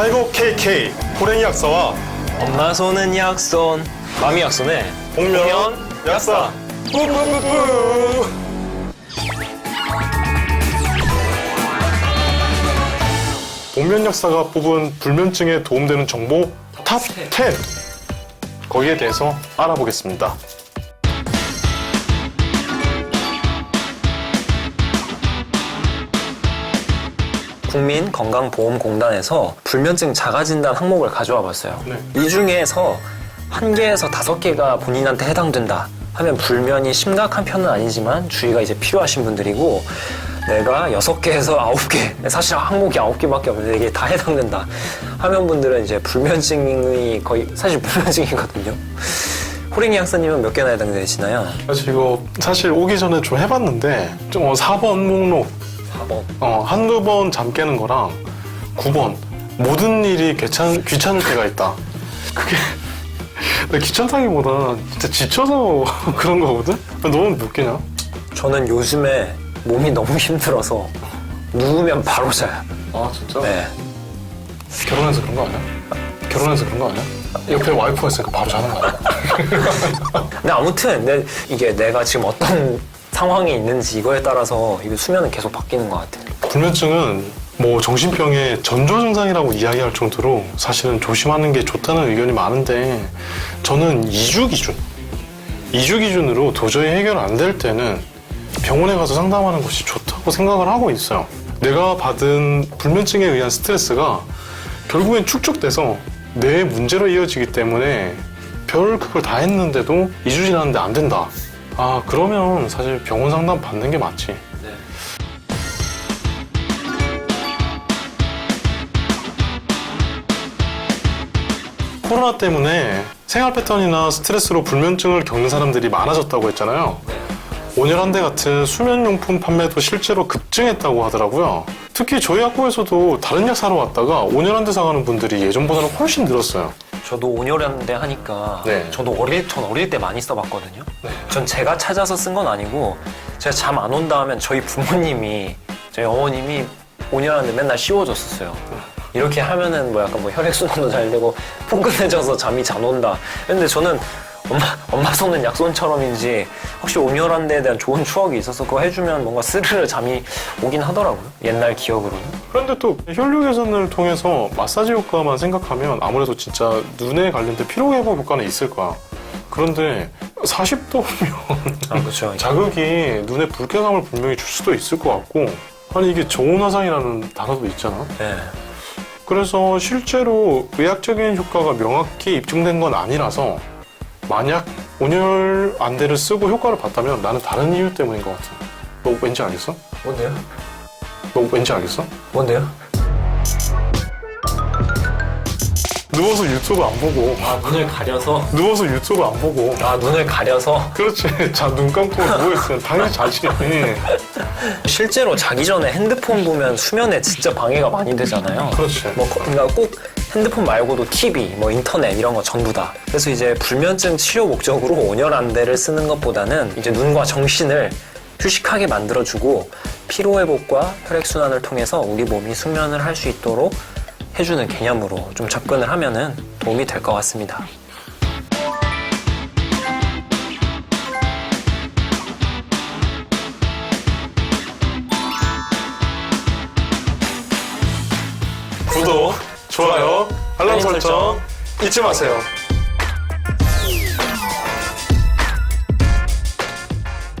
달고 KK 호랭이 약사와 엄마 손은 약손. 마미 약손에 복면 약사. 뿌뿌뿌뿌. 복면 약사가 뽑은 불면증에 도움되는 정보 탑 10 거기에 대해서 알아보겠습니다. 국민건강보험공단에서 불면증 자가진단 항목을 가져와 봤어요. 네. 이 중에서 한 개에서 다섯 개가 본인한테 해당된다 하면 불면이 심각한 편은 아니지만 주의가 이제 필요하신 분들이고 내가 여섯 개에서 아홉 개 사실 항목이 아홉 개밖에 없는데 이게 다 해당된다 하면 분들은 이제 불면증이 거의 사실 불면증이거든요. 호랭이 약사님은 몇 개나 해당되시나요? 사실 이거 사실 오기 전에 좀 해봤는데 좀 어, 4번 목록 4 번. 어, 한두 번 잠 깨는 거랑 9번 모든 일이 귀찮, 귀찮을 때가 있다. 그게 나 귀찮다기보다 진짜 지쳐서 그런 거거든? 너는 몇 개냐? 저는 요즘에 몸이 너무 힘들어서 누우면 바로 자요. 아 진짜? 네. 결혼해서 그런 거 아니야? 결혼해서 그런 거 아니야? 옆에 와이프가 있으니까 바로 자는 거 아니야? 근데 아무튼 내, 이게 내가 지금 어떤 상황에 있는지 이거에 따라서 이게 수면은 계속 바뀌는 것 같아요. 불면증은 뭐 정신병의 전조 증상이라고 이야기할 정도로 사실은 조심하는 게 좋다는 의견이 많은데 저는 2주 기준 2주 기준으로 도저히 해결 안 될 때는 병원에 가서 상담하는 것이 좋다고 생각을 하고 있어요. 내가 받은 불면증에 의한 스트레스가 결국엔 축적돼서 내 문제로 이어지기 때문에 별 그걸 다 했는데도 2주 지났는데 안 된다. 아 그러면 사실 병원 상담 받는 게 맞지. 코로나 때문에 생활 패턴이나 스트레스로 불면증을 겪는 사람들이 많아졌다고 했잖아요. 온열한대 같은 수면용품 판매도 실제로 급증했다고 하더라고요. 특히 저희 학교에서도 다른 약 사러 왔다가 온열한대 사가는 분들이 예전보다는 훨씬 늘었어요. 저도 온열한데 하니까 네. 저도 어릴 전 어릴 때 많이 써봤거든요. 전 제가 찾아서 쓴 건 아니고 제가 잠 안 온다 하면 저희 부모님이 저희 어머님이 온열한데 맨날 씌워줬었어요. 이렇게 하면은 뭐 약간 뭐 혈액순환도 잘 되고 포근해져서 잠이 잘 온다. 근데 저는 엄마 엄마 손은 약손처럼인지 혹시 온열한 데에 대한 좋은 추억이 있어서 그거 해주면 뭔가 스르르 잠이 오긴 하더라고요. 옛날 기억으로는. 그런데 또 혈류 개선을 통해서 마사지 효과만 생각하면 아무래도 진짜 눈에 관련된 피로 회복 효과는 있을 거야. 그런데 40도면 아 그렇죠. 자극이 눈에 불쾌감을 분명히 줄 수도 있을 것 같고 아니 이게 저온화상이라는 단어도 있잖아. 네. 그래서 실제로 의학적인 효과가 명확히 입증된 건 아니라서 만약 온열 안대를 쓰고 효과를 봤다면 나는 다른 이유 때문인 것 같아. 너 왠지 알겠어? 뭔데요? 너 왠지 알겠어? 뭔데요? 누워서 유튜브 안 보고 아 눈을 가려서. 누워서 유튜브 안 보고 아 눈을 가려서. 그렇지 자 눈 감고 누워있으면 당연히 자지 실제로 자기 전에 핸드폰 보면 수면에 진짜 방해가 많이 되잖아요. 그렇지. 뭐 거- 그러니까 꼭 핸드폰 말고도 TV, 뭐 인터넷 이런 거 전부 다. 그래서 이제 불면증 치료 목적으로 온열 안대를 쓰는 것보다는 이제 눈과 정신을 휴식하게 만들어주고 피로 회복과 혈액 순환을 통해서 우리 몸이 수면을 할 수 있도록 해주는 개념으로 좀 접근을 하면은 도움이 될 것 같습니다. 구독 좋아요. 알람 설정 잊지 마세요